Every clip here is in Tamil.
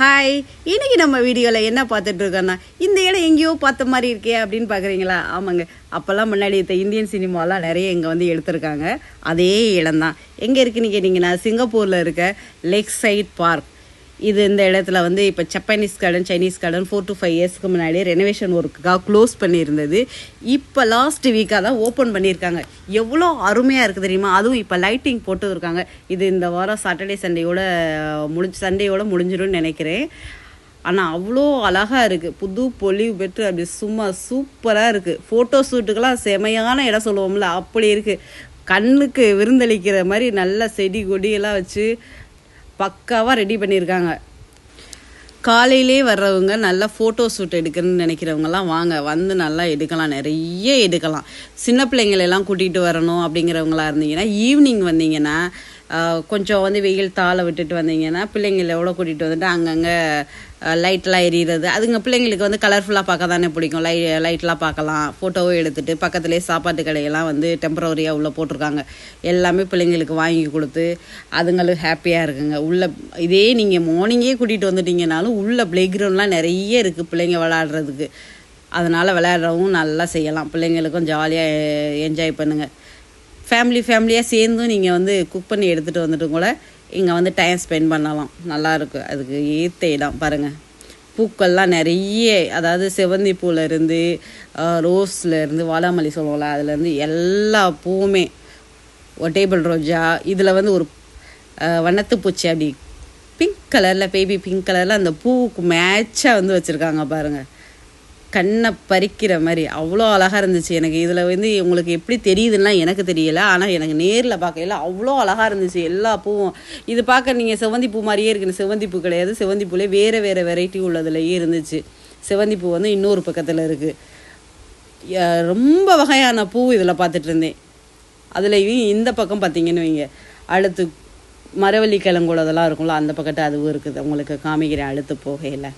ஹாய் இன்னைக்கு நம்ம வீடியோவில் என்ன பார்த்துட்ருக்கோன்னா இந்த இடம் எங்கேயோ பார்த்த மாதிரி இருக்கே அப்படின்னு பார்க்குறீங்களா? ஆமாங்க. அப்போல்லாம் முன்னாடி இந்த இந்தியன் சினிமாலாம் நிறைய இங்கே வந்து எடுத்திருக்காங்க. அதே இடம்தான் எங்கே இருக்குன்னு கேட்டிங்கன்னா சிங்கப்பூரில் இருக்க லெக் சைட் பார்க் இது இந்த இடத்துல வந்து இப்போ Japanese garden Chinese garden four to five இயர்ஸ்க்கு முன்னாடி ரெனோவேஷன் ஒர்க்குக்காக க்ளோஸ் பண்ணியிருந்தது. இப்போ லாஸ்ட் வீக்காக தான் ஓப்பன் பண்ணியிருக்காங்க. எவ்வளோ அருமையாக இருக்குது தெரியுமா? அதுவும் இப்போ லைட்டிங் போட்டு இருக்காங்க. இது இந்த வாரம் சாட்டர்டே சண்டேயோட முடிஞ்சு சண்டேயோட முடிஞ்சிடும்னு நினைக்கிறேன். ஆனால் அவ்வளோ அழகாக இருக்குது புது பொலிவு பெற்று அப்படி சும்மா சூப்பராக இருக்குது ஃபோட்டோ ஷூட்டுக்கெல்லாம் செமையான இடம் சொல்லுவோம்ல அப்படி இருக்குது கண்ணுக்கு விருந்தளிக்கிற மாதிரி நல்ல செடி கொடியெல்லாம் வச்சு பக்காவாக ரெடி பண்ணியிருக்காங்க காலையிலே வர்றவங்க நல்லா ஃபோட்டோ ஷூட் எடுக்கணும்னு நினைக்கிறவங்கலாம் வாங்க. வந்து நல்லா எடுக்கலாம். நிறைய எடுக்கலாம். சின்ன பிள்ளைங்களெல்லாம் கூட்டிகிட்டு வரணும் அப்படிங்கிறவங்களா இருந்தீங்கன்னா ஈவினிங் வந்தீங்கன்னா கொஞ்சம் வந்து வெயில் தாளை விட்டுட்டு வந்தீங்கன்னா பிள்ளைங்களோட கூட்டிகிட்டு வந்துட்டு அங்கங்கே லைட்லாம் எரியிறது அதுங்க பிள்ளைங்களுக்கு வந்து கலர்ஃபுல்லாக பார்க்க தானே பிடிக்கும். லை லைட்லாம் பார்க்கலாம். ஃபோட்டோவும் எடுத்துகிட்டு பக்கத்துலேயே சாப்பாட்டு கடையெல்லாம் வந்து டெம்பரவரியாக உள்ளே போட்டிருக்காங்க. எல்லாமே பிள்ளைங்களுக்கு வாங்கி கொடுத்து அதுங்களும் ஹாப்பியாக இருக்குங்க. உள்ளே இதே நீங்கள் மார்னிங்கே கூட்டிகிட்டு வந்துட்டீங்கனாலும் உள்ளே ப்ளே கிரவுண்ட்லாம் நிறைய இருக்குது பிள்ளைங்க விளாட்றதுக்கு. அதனால் விளையாடுறவும் நல்லா செய்யலாம். பிள்ளைங்களுக்கும் ஜாலியாக என்ஜாய் பண்ணுங்கள் ஃபேமிலி ஃபேமிலியாக சேர்ந்தும் நீங்கள் வந்து குக் பண்ணி எடுத்துகிட்டு வந்துட்டு கூட இங்கே வந்து டைம் ஸ்பெண்ட் பண்ணலாம். நல்லாயிருக்கு அதுக்கு ஏற்ற இடம் பாருங்கள் பூக்கள்லாம் நிறைய அதாவது செவந்தி பூல ரோஸ்லேருந்து வாழாமல்லி சொல்லுவோம்ல அதுலேருந்து எல்லா பூவுமே ஒரு டேபிள் ரோஜா இதில் வந்து ஒரு வண்ணத்து பூச்சி அப்படி பிங்க் கலரில் பேபி பிங்க் கலரில் அந்த பூவுக்கு மேட்சாக வந்து வச்சுருக்காங்க பாருங்கள் கண்ணை பறிக்கிற மாதிரி. அவ்வளோ அழகாக இருந்துச்சு எனக்கு. இதில் வந்து உங்களுக்கு எப்படி தெரியுதுன்னா எனக்கு தெரியல. ஆனால் எனக்கு நேரில் பார்க்கையில அவ்வளோ அழகாக இருந்துச்சு எல்லா பூவும். இது பார்க்க நீங்கள் செவந்தி பூ மாதிரியே இருக்குன்னு செவந்தி பூ கிடையாது. செவந்தி பூலே வேறு வேறு வெரைட்டி உள்ளதுலேயே இருந்துச்சு. செவந்தி பூ வந்து இன்னொரு பக்கத்தில் இருக்குது ரொம்ப வகையான பூ இதில் பார்த்துட்டு இருந்தேன். அதுலேயும் இந்த பக்கம் பார்த்தீங்கன்னு வைங்க. அடுத்து மரவள்ளி கிழங்குல அதெல்லாம் இருக்கும்ல அந்த பக்கத்து அதுவும் இருக்குது. உங்களுக்கு காமிக்கிறேன் அடுத்து போகையில்.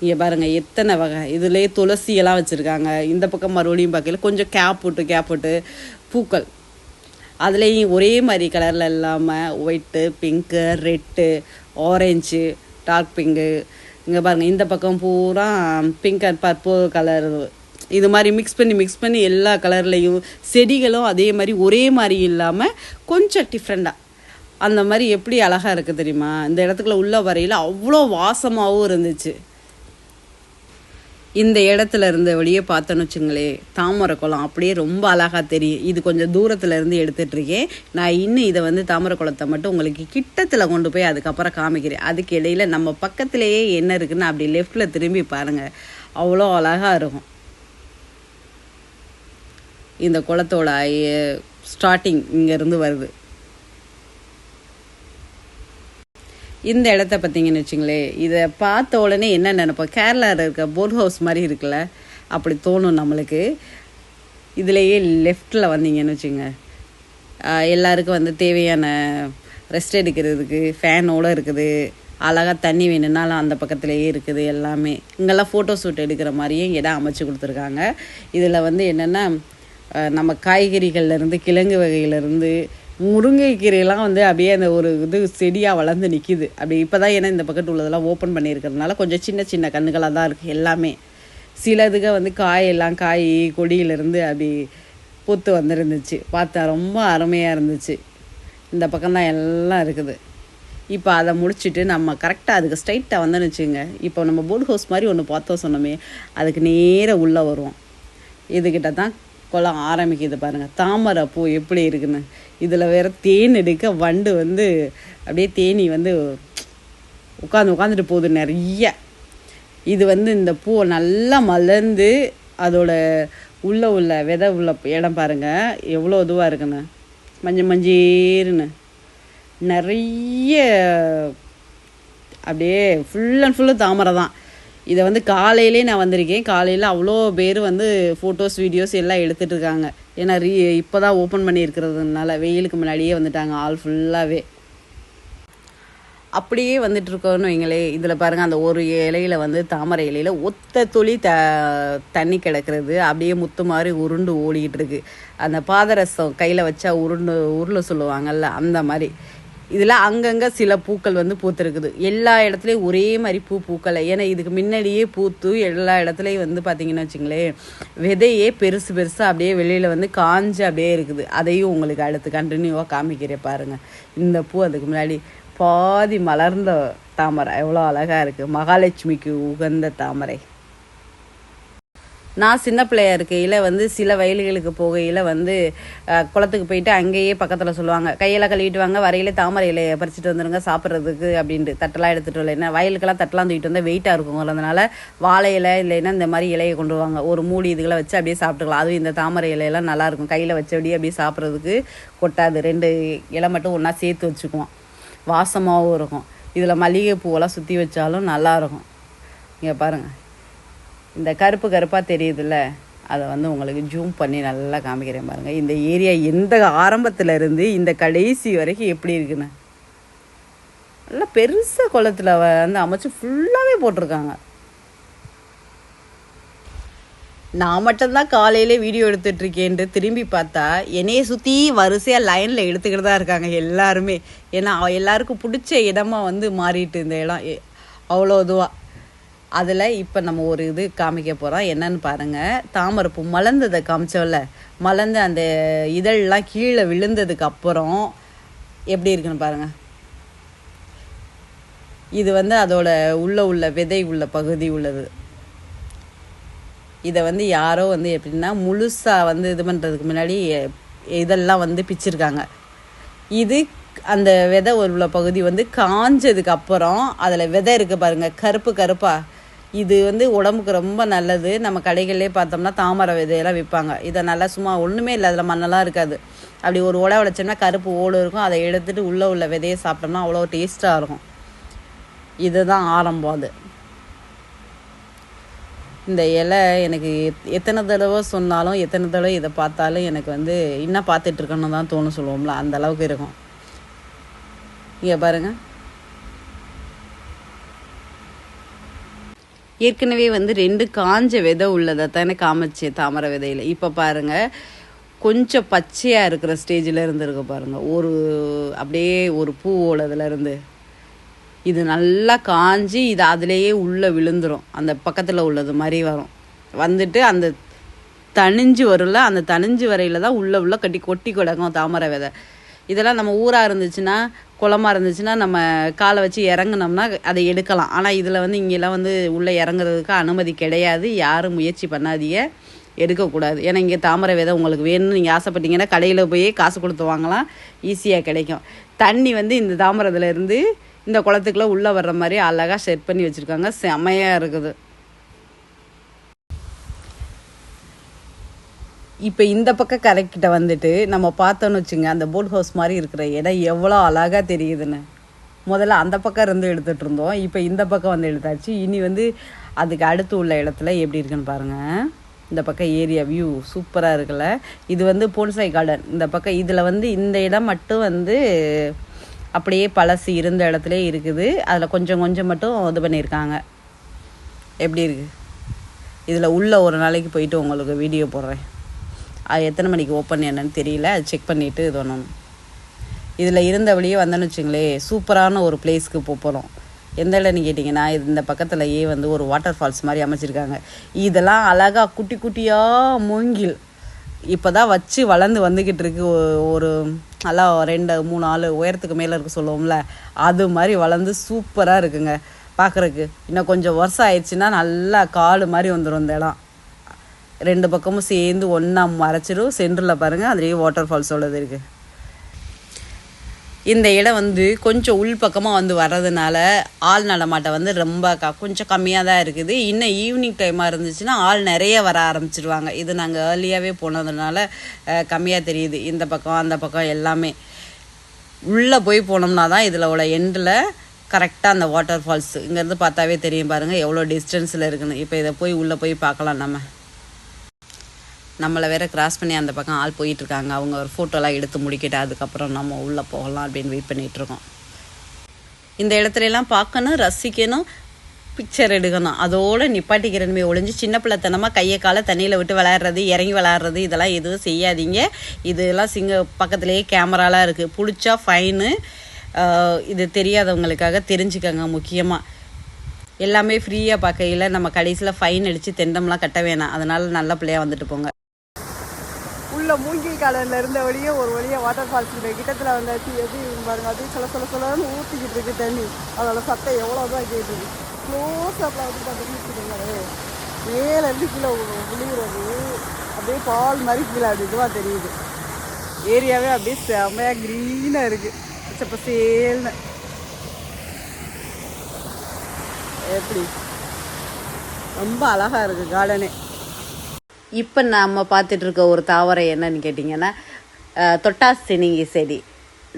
இங்கே பாருங்கள் எத்தனை வகை. இதுலேயே துளசியெல்லாம் வச்சுருக்காங்க. இந்த பக்கம் மறுபடியும் பார்க்கல கொஞ்சம் கேப் போட்டு கேப் போட்டு பூக்கள். அதுலேயும் ஒரே மாதிரி கலரில் இல்லாமல் white pink red orange dark pink இங்கே பாருங்கள் இந்த பக்கம் பூரா பிங்க் அண்ட் பர்பிள் கலர் இது மாதிரி மிக்ஸ் பண்ணி மிக்ஸ் பண்ணி எல்லா கலர்லேயும் செடிகளும் அதே மாதிரி ஒரே மாதிரி இல்லாமல் கொஞ்சம் டிஃப்ரெண்ட்டாக அந்த மாதிரி எப்படி அழகாக இருக்குது தெரியுமா? இந்த இடத்துக்குள்ள உள்ள வரையில் அவ்வளோ வாசமாகவும் இருந்துச்சு. இந்த இடத்துல இருந்த வழியே பார்த்தோன்னு வச்சுங்களேன் தாமரை குளம் அப்படியே ரொம்ப அழகாக தெரியும். இது கொஞ்சம் தூரத்துல இருந்து எடுத்துகிட்டுருக்கேன் நான் இன்னும் இதை வந்து தாமரை குளத்தை மட்டும் உங்களுக்கு கிட்டத்தில் கொண்டு போய் அதுக்கப்புறம் காமிக்கிறேன். அதுக்கு இடையில நம்ம பக்கத்திலேயே என்ன இருக்குன்னு அப்படி லெஃப்டில் திரும்பி பாருங்கள் அவ்வளோ அழகாக இருக்கும். இந்த குளத்தோட ஸ்டார்டிங் இங்கேருந்து வருது. இந்த இடத்த பார்த்தீங்கன்னு வச்சுங்களேன் இதை பார்த்த உடனே என்ன நினைப்போம்? கேரளாவில் இருக்க போட் ஹவுஸ் மாதிரி இருக்குல்ல அப்படி தோணும் நம்மளுக்கு. இதுலேயே லெஃப்டில் வந்தீங்கன்னு வச்சுங்க. எல்லாருக்கும் வந்து தேவையான ரெஸ்ட் எடுக்கிறதுக்கு ஃபேனோடு இருக்குது. அழகாக தண்ணி வேணும்னாலும் அந்த பக்கத்துலேயே இருக்குது எல்லாமே. இங்கெல்லாம் ஃபோட்டோ ஷூட் எடுக்கிற மாதிரியும் இடம் அமைச்சு கொடுத்துருக்காங்க. இதில் வந்து என்னென்னா நம்ம காய்கறிகள்லேருந்து கிழங்கு வகையிலேருந்து முருங்கைக்கீரையெல்லாம் வந்து அப்படியே அந்த ஒரு இது செடியாக வளர்ந்து நிற்கிது அப்படி இப்போ தான் ஏன்னா இந்த பக்கத்து உள்ளதெல்லாம் ஓப்பன் பண்ணியிருக்கிறதுனால கொஞ்சம் சின்ன சின்ன கண்ணுகளாக தான் இருக்குது எல்லாமே. சிலதுக வந்து காயெல்லாம் காய் கொடியிலேருந்து அப்படி பூத்து வந்துருந்துச்சு. பார்த்தா ரொம்ப அருமையாக இருந்துச்சு. இந்த பக்கம் தான் எல்லாம் இருக்குது. இப்போ அதை முடிச்சுட்டு நம்ம கரெக்டாக அதுக்கு ஸ்ட்ரைட்டாக வந்தோன்னு வச்சுங்க இப்போ நம்ம போர்ட் ஹவுஸ் மாதிரி ஒன்று பார்த்தோம் சொன்னோமே அதுக்கு நேராக உள்ளே வருவோம். இதுக்கிட்ட தான் குளம் ஆரம்பிக்குது பாருங்கள் தாமரை பூ எப்படி இருக்குன்னு. இதில் வேற தேன் எடுக்க வண்டு வந்து அப்படியே தேனி வந்து உட்காந்து உட்காந்துட்டு போகுது நிறைய. இது வந்து இந்த பூவை நல்லா மலர்ந்து அதோட உள்ளே உள்ள விதை உள்ள இடம் பாருங்கள் எவ்வளோ இதுவாக இருக்குன்னு. மஞ்சள் மஞ்சேருன்னு. நிறைய அப்படியே ஃபுல் அண்ட் ஃபுல்லு தாமரை தான். இதை வந்து காலையிலே நான் வந்திருக்கேன். காலையில் அவ்வளோ பேர் வந்து ஃபோட்டோஸ் வீடியோஸ் எல்லாம் எடுத்துட்டு இருக்காங்க. ஏன்னா ரீ இப்போ தான் ஓப்பன் பண்ணியிருக்கிறதுனால வெயிலுக்கு முன்னாடியே வந்துட்டாங்க ஆள் ஃபுல்லாகவே அப்படியே வந்துட்டு இருக்கோன்னு வைங்களே இதில் பாருங்கள் அந்த ஒரு இலையில வந்து தாமரை இலையில ஒத்த துளி த தண்ணி கிடக்கிறது. அப்படியே முத்து மாதிரி உருண்டு ஓடிக்கிட்டு இருக்கு. அந்த பாதரசம் கையில் வச்சா உருண்டு உருளை சொல்லுவாங்கல்ல அந்த மாதிரி. இதில் அங்கங்கே சில பூக்கள் வந்து பூத்திருக்குது. எல்லா இடத்துலையும் ஒரே மாதிரி பூ பூக்கலை. ஏன்னா இதுக்கு முன்னாடியே பூத்து எல்லா இடத்துலையும் வந்து பார்த்தீங்கன்னு வச்சுங்களேன் விதையே பெருசு பெருசாக அப்படியே வெளியில் வந்து காஞ்சு அப்படியே இருக்குது. அதையும் உங்களுக்கு அடுத்து கண்டினியூவாக காமிக்கிறேன் பாருங்கள் இந்த பூ அதுக்கு முன்னாடி பாதி மலர்ந்த தாமரை. எவ்வளோ அழகாக இருக்குது மகாலட்சுமிக்கு உகந்த தாமரை. நான் சின்ன பிள்ளையா இருக்கையில் வந்து சில வயல்களுக்கு போகையில் வந்து குளத்துக்கு போயிட்டு அங்கேயே பக்கத்தில் சொல்லுவாங்க. கையெல்லாம் கழுவிட்டு வாங்க வரையிலே தாமரை இலையை பறிச்சுட்டு வந்துருங்க சாப்பிட்றதுக்கு அப்படின்ட்டு. தட்டெல்லாம் எடுத்துகிட்டு வரல. என்ன வயலுக்கெல்லாம் தட்டெல்லாம் தூக்கிட்டு வந்தால் வெயிட்டாக இருக்கும் அதனால வாழை இலை இல்லைன்னா இந்த மாதிரி இலையை கொண்டு வருவாங்க. ஒரு மூடி இதுகளை வச்சு அப்படியே சாப்பிட்டுக்கலாம். அதுவும் இந்த தாமரை இலையெல்லாம் நல்லாயிருக்கும் கையில் வச்சபடியே அப்படியே சாப்பிட்றதுக்கு கொட்டாது. ரெண்டு இலை மட்டும் ஒன்றா சேர்த்து வச்சுக்குவோம். வாசமாகவும் இருக்கும். இதில் மல்லிகை பூவெல்லாம் சுற்றி வச்சாலும் நல்லாயிருக்கும் இங்கே பாருங்கள் இந்த கருப்பு கருப்பாக தெரியுதுல்ல? அதை வந்து உங்களுக்கு ஜூம் பண்ணி நல்லா காமிக்கிறேன் பாருங்கள் இந்த ஏரியா எந்த ஆரம்பத்துல இருந்து இந்த கடைசி வரைக்கும் எப்படி இருக்குன்னு? நல்லா பெருசாக குளத்துல வந்து அமைச்சு ஃபுல்லாகவே போட்டிருக்காங்க. நான் மட்டும்தான் காலையிலே வீடியோ எடுத்துட்ருக்கேன்ட்டு திரும்பி பார்த்தா என்னையை சுற்றி வரிசையாக லைனில் எடுத்துக்கிட்டு தான் இருக்காங்க எல்லாருமே. ஏன்னா அவ- எல்லாருக்கும் பிடிச்ச இடமா வந்து மாறிட்டு இந்த இடம். அவ்வளோ இதுவாக அதில் இப்போ நம்ம ஒரு இது காமிக்க போகிறோம் என்னன்னு பாருங்கள் தாமரைப்பூ மலர்ந்ததை காமிச்சோம்ல. மலர்ந்து அந்த இதழெலாம் கீழே விழுந்ததுக்கு அப்புறம் எப்படி இருக்குன்னு பாருங்கள் இது வந்து அதோட உள்ள உள்ள விதை உள்ள பகுதி உள்ளது. இதை வந்து யாரோ வந்து எப்படின்னா முழுசாக வந்து இது பண்ணுறதுக்கு முன்னாடி இதெல்லாம் வந்து பிச்சிருக்காங்க. இது அந்த விதை உள்ள பகுதி வந்து காஞ்சதுக்கு அப்புறம் அதில் விதை இருக்குது பாருங்கள் கருப்பு கருப்பாக இது வந்து உடம்புக்கு ரொம்ப நல்லது. நம்ம கடைகள்லேயே பார்த்தோம்னா தாமரை விதையெல்லாம் விற்பாங்க. இதை நல்லா சும்மா ஒன்றுமே இல்லை. அதில் மண்ணெல்லாம் இருக்காது. அப்படி ஒரு உடை உடைச்சோம்னா கருப்பு ஓடு இருக்கும். அதை எடுத்துகிட்டு உள்ளே உள்ள விதையை சாப்பிட்டோம்னா அவ்வளோ டேஸ்ட்டாக இருக்கும். இதுதான் ஆரம்பம் அது. இந்த இலை எனக்கு எத்- எத்தனை தடவை சொன்னாலும் எத்தனை தடவை இதை பார்த்தாலும் எனக்கு வந்து இன்னும் பார்த்துட்ருக்கணும் தான் தோணும் சொல்லுவோம்ல. அந்த அளவுக்கு இருக்கும். இங்கே பாருங்கள் ஏற்கனவே வந்து ரெண்டு காஞ்ச விதை உள்ளதை தானே காமிச்சேன் தாமரை விதையில. இப்போ பாருங்க கொஞ்சம் பச்சையாக இருக்கிற ஸ்டேஜில் இருந்திருக்கு பாருங்க. ஒரு அப்படியே ஒரு பூவோடதுல இருந்து. இது நல்லா காஞ்சி இது அதுலேயே உள்ளே விழுந்துரும். அந்த பக்கத்தில் உள்ளது மாதிரி வரும். வந்துட்டு அந்த தணிஞ்சு வரும்ல அந்த தணிஞ்சு வரையில் தான் உள்ளே உள்ள கட்டி கொட்டி கிடக்கும் தாமரை விதை. இதெல்லாம் நம்ம ஊராக இருந்துச்சுன்னா குளமாக இருந்துச்சுன்னா நம்ம காலை வச்சு இறங்குனோம்னா அதை எடுக்கலாம். ஆனால் இதில் வந்து இங்கெல்லாம் வந்து உள்ளே இறங்குறதுக்கு அனுமதி கிடையாது. யாரும் முயற்சி பண்ணாதீங்க. எடுக்கக்கூடாது ஏன்னா இங்கே தாமரை விதை உங்களுக்கு வேணும்னு நீங்கள் ஆசைப்பட்டீங்கன்னா கடையில் போய் காசு கொடுத்து வாங்கலாம். ஈஸியாக கிடைக்கும். தண்ணி வந்து இந்த தாமரத்துலேருந்து இந்த குளத்துக்குள்ளே உள்ளே வர்ற மாதிரி அழகாக செட் பண்ணி வச்சுருக்காங்க. செமையாக இருக்குது. இப்போ இந்த பக்கம் கரைக்கிட்ட வந்துட்டு நம்ம பார்த்தோன்னு வச்சுங்க அந்த போட் ஹவுஸ் மாதிரி இருக்கிற இடம் எவ்வளோ அழகாக தெரியுதுன்னு. முதல்ல அந்த பக்கம் இருந்து எடுத்துகிட்டு இருந்தோம். இப்போ இந்த பக்கம் வந்து எடுத்தாச்சு. இனி வந்து அதுக்கு அடுத்து உள்ள இடத்துல எப்படி இருக்குன்னு பாருங்கள் இந்த பக்கம் ஏரியா வியூ சூப்பராக இருக்குல்ல. இது வந்து போன்சாய் கார்டன் இந்த பக்கம் இதில் வந்து இந்த இடம் மட்டும் வந்து அப்படியே பழசு இருந்த இடத்துல இருக்குது. அதில் கொஞ்சம் கொஞ்சம் மட்டும் இது பண்ணியிருக்காங்க. எப்படி இருக்குது இதில் உள்ள ஒரு நாளைக்கு போயிட்டு உங்களுக்கு வீடியோ போடுறேன். அது எத்தனை மணிக்கு ஓப்பன் என்னன்னு தெரியல அது செக் பண்ணிவிட்டு இது பண்ணணும். இதில் இருந்த வழியே வந்தேன்னு வச்சுங்களேன் சூப்பரான ஒரு பிளேஸ்க்கு போக போகிறோம் எந்த இடம்னு கேட்டிங்கன்னா இந்த பக்கத்துலயே வந்து ஒரு வாட்டர் ஃபால்ஸ் மாதிரி அமைச்சிருக்காங்க. இதெல்லாம் அழகாக குட்டி குட்டியாக மூங்கில். இப்போ தான் வச்சு வளர்ந்து வந்துக்கிட்டு இருக்கு. ஒரு நல்லா ரெண்டு மூணு ஆள் உயரத்துக்கு மேலே இருக்க சொல்லுவோம்ல அது மாதிரி வளர்ந்து சூப்பராக இருக்குங்க. பார்க்குறக்கு இன்னும் கொஞ்சம் வருஷம் ஆயிடுச்சுன்னா நல்லா காடு மாதிரி வந்துடும் இந்த இடம். ரெண்டு பக்கமும் சேர்ந்து ஒன்றா மறைச்சிடும் சென்டரில் பாருங்கள் அதுலேயே வாட்டர் ஃபால்ஸ் உள்ளது இருக்குது இந்த இடம் வந்து கொஞ்சம் உள் பக்கமாக வந்து வர்றதுனால ஆள் நடமாட்டம் வந்து ரொம்ப க கொஞ்சம் கம்மியாக தான் இருக்குது. இன்னும் ஈவினிங் டைமாக இருந்துச்சுன்னா ஆள் நிறைய வர ஆரம்பிச்சிருவாங்க. இது நாங்கள் ஏர்லியாகவே போனதுனால கம்மியாக தெரியுது. இந்த பக்கம் அந்த பக்கம் எல்லாமே. உள்ளே போய் போனோம்னா தான் இதில் உள்ள எண்டில் கரெக்டாக அந்த வாட்டர் ஃபால்ஸ் இங்கேருந்து பார்த்தாவே தெரியும் பாருங்கள் எவ்வளோ டிஸ்டன்ஸில் இருக்குன்னு. இப்போ இதை போய் உள்ளே போய் பார்க்கலாம் நம்ம. நம்மளை வேற கிராஸ் பண்ணி அந்த பக்கம் ஆள் போயிட்டு இருக்காங்க அவங்க ஒரு ஃபோட்டோலாம் எடுத்து முடிக்கிட்டு அதுக்கப்புறம் நம்ம உள்ளே போகலாம் அப்படின்னு வெயிட் பண்ணிட்டு இருக்கோம். இந்த இடத்துல எல்லாம் பார்க்கணும் ரசிக்கணும் பிக்சர் எடுக்கணும். அதோடு நிப்பாட்டிக்கிறனுமே ஒழிஞ்சு சின்ன பிள்ளைத்தனமாக கையை காலை தண்ணியில் விட்டு விளையாடுறது இறங்கி விளையாடுறது இதெல்லாம் எதுவும் செய்யாதீங்க. இதெல்லாம் சிங்க பக்கத்துலேயே கேமராலாம் இருக்குது பிடிச்சா ஃபைனு இது தெரியாதவங்களுக்காக தெரிஞ்சுக்கங்க முக்கியமாக எல்லாமே ஃப்ரீயாக பார்க்கையில் நம்ம கடைசியில் ஃபைன் அடித்து தெண்டம்லாம் கட்ட வேணாம். அதனால் நல்ல பிள்ளையாக வந்துட்டு போங்க. உள்ள மூங்கில் காலனில் இருந்த வழியே ஒரு வழியாக வாட்டர் ஃபால்ஸ் கிட்டத்தில் வந்தாச்சு எப்படி இருக்கு பாருங்க அப்படியே சொல்ல சொல்ல சிலன்னு ஊற்றிக்கிட்டு இருக்கு தண்ணி. அதோட சத்தம் எவ்வளோ தான் கேட்டுது க்ளோஸ் அப்பில் வந்து பார்த்தீங்கன்னா மேலே இருந்து கீழே விழுகிறது அப்படியே பால் மாதிரி கீழே அப்படி இதுவாக தெரியுது. ஏரியாவே அப்படியே செம்மையாக க்ரீனாக இருக்குது பச்சை பசேல்னு. எப்படி? ரொம்ப அழகாக இருக்குது கார்டனே இப்போ நம்ம பார்த்துட்டு இருக்க ஒரு தாவரம் என்னன்னு கேட்டிங்கன்னா தொட்டாசினிங்கி செடி.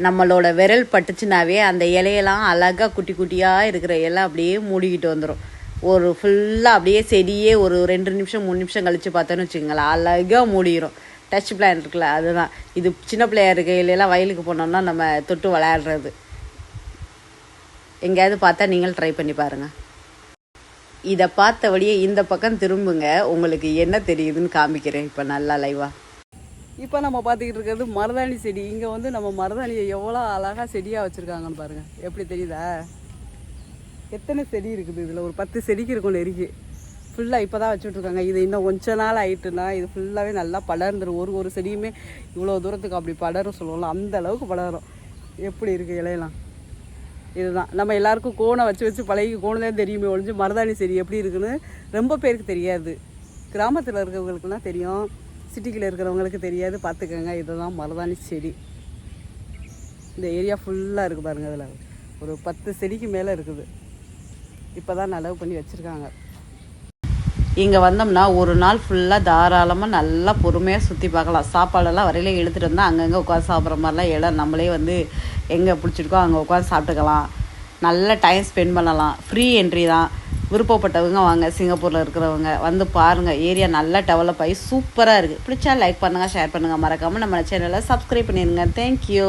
நம்மளோட விரல் பட்டுச்சுனாவே அந்த இலையெல்லாம் அழகாக குட்டி குட்டியாக இருக்கிற இலை அப்படியே மூடிக்கிட்டு வந்துடும் ஒரு ஃபுல்லாக அப்படியே செடியே ஒரு ரெண்டு நிமிஷம் மூணு நிமிஷம் கழித்து பார்த்தோன்னு வச்சுக்கோங்களேன் அழகாக மூடிடும் டச் பிளான் இருக்குல்ல அதுதான். இது சின்ன பிள்ளையா இருக்கையிலலாம் வயலுக்கு போனோம்னா நம்ம தொட்டு விளையாடுறது. எங்கேயாவது பார்த்தா நீங்கள் ட்ரை பண்ணி பாருங்கள் இதை பார்த்தபடியே இந்த பக்கம் திரும்புங்க. உங்களுக்கு என்ன தெரியுதுன்னு காமிக்கிறேன் இப்போ நல்லா லைவா இப்போ நம்ம பார்த்துக்கிட்டு இருக்கிறது மருதாணி செடி. இங்கே வந்து நம்ம மருதாணியை எவ்வளோ அழகாக செடியாக வச்சுருக்காங்கன்னு பாருங்கள் எப்படி தெரியுதா? எத்தனை செடி இருக்குது இதில்? ஒரு பத்து செடிக்கு இருக்கும் நெருக்கி. ஃபுல்லாக இப்போ தான் வச்சுட்ருக்காங்க இது இன்னும் கொஞ்ச நாள் ஆகிட்டுனா இது ஃபுல்லாகவே நல்லா படர்ந்துடும் ஒரு ஒரு செடியுமே இவ்வளோ தூரத்துக்கு அப்படி படரும் சொல்லுவோம்ல அந்த அளவுக்கு படரும். எப்படி இருக்குது இலையெல்லாம்? இதுதான். நம்ம எல்லாருக்கும் கோணை வச்சு வச்சு பழகி கோணம் தான் தெரியுமே ஒழிஞ்சு மருதாணி செடி எப்படி இருக்குன்னு ரொம்ப பேருக்கு தெரியாது. கிராமத்தில் இருக்கிறவங்களுக்குலாம் தெரியும். சிட்டிக்கில் இருக்கிறவங்களுக்கு தெரியாது. பார்த்துக்கோங்க இதுதான் மருதாணி செடி. இந்த ஏரியா ஃபுல்லாக இருக்குது பாருங்கள் அதில் ஒரு பத்து செடிக்கு மேலே இருக்குது. இப்போ தான் நடவு பண்ணி வச்சுருக்காங்க. இங்கே வந்தோம்னா ஒரு நாள் ஃபுல்லாக தாராளமாக நல்லா பொறுமையாக சுற்றி பார்க்கலாம். சாப்பாடெல்லாம் வரையில எடுத்துகிட்டு வந்தால் அங்கங்கே உட்காந்து சாப்பிட்ற மாதிரிலாம் இடம் நம்மளே வந்து எங்கே பிடிச்சிருக்கோ அங்கே உட்காந்து சாப்பிட்டுக்கலாம். நல்ல டைம் ஸ்பெண்ட் பண்ணலாம். ஃப்ரீ என்ட்ரி தான். விருப்பப்பட்டவங்க வாங்க. சிங்கப்பூரில் இருக்கிறவங்க வந்து பாருங்கள் ஏரியா நல்லா டெவலப் ஆகி சூப்பராக இருக்குது பிடிச்சா லைக் பண்ணுங்கள் ஷேர் பண்ணுங்கள் மறக்காமல் நம்ம சேனலை சப்ஸ்கிரைப் பண்ணிடுங்க தேங்க்யூ